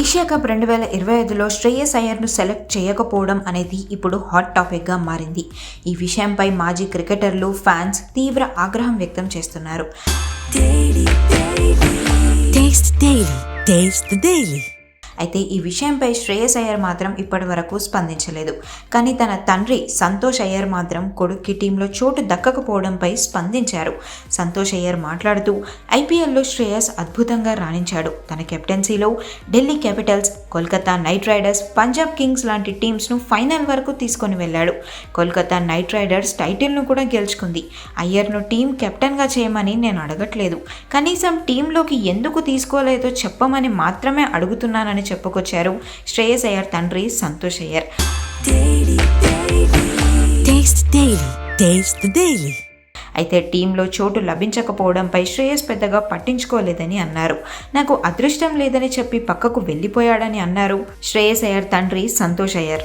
Asia cup రెండు వేల ఇరవై ఐదులో శ్రేయస్ అయ్యర్ను సెలెక్ట్ చేయకపోవడం అనేది ఇప్పుడు హాట్ టాపిక్గా మారింది. ఈ విషయంపై మాజీ క్రికెటర్లు ఫ్యాన్స్ తీవ్ర ఆగ్రహం వ్యక్తం చేస్తున్నారు. అయితే ఈ విషయంపై శ్రేయస్ అయ్యర్ మాత్రం ఇప్పటి వరకు స్పందించలేదు. కానీ తన తండ్రి సంతోష్ అయ్యర్ మాత్రం కొడుక్కి టీంలో చోటు దక్కకపోవడంపై స్పందించారు. సంతోష్ అయ్యర్ మాట్లాడుతూ ఐపీఎల్లో శ్రేయస్ అద్భుతంగా రాణించాడు. తన కెప్టెన్సీలో Delhi Capitals Kolkata Knight Riders Punjab Kings లాంటి టీమ్స్ను ఫైనల్ వరకు తీసుకొని వెళ్ళాడు. కోల్కతా నైట్ రైడర్స్ టైటిల్ను కూడా గెలుచుకుంది. అయ్యర్ను టీం కెప్టెన్గా చేయమని నేను అడగట్లేదు. కనీసం టీంలోకి ఎందుకు తీసుకోలేదో చెప్పమని మాత్రమే అడుగుతున్నానని చెప్పుకొచ్చారు. శ్రేయస్ అయ్యర్ తండ్రి సంతోష్ అయ్యర్. అయితే టీంలో చోటు లభించకపోవడంపై శ్రేయస్ పెద్దగా పట్టించుకోలేదని అన్నారు. నాకు అదృష్టం లేదని చెప్పి పక్కకు వెళ్ళిపోయాడని అన్నారు. శ్రేయస్ అయ్యర్ తండ్రి సంతోష్ అయ్యర్.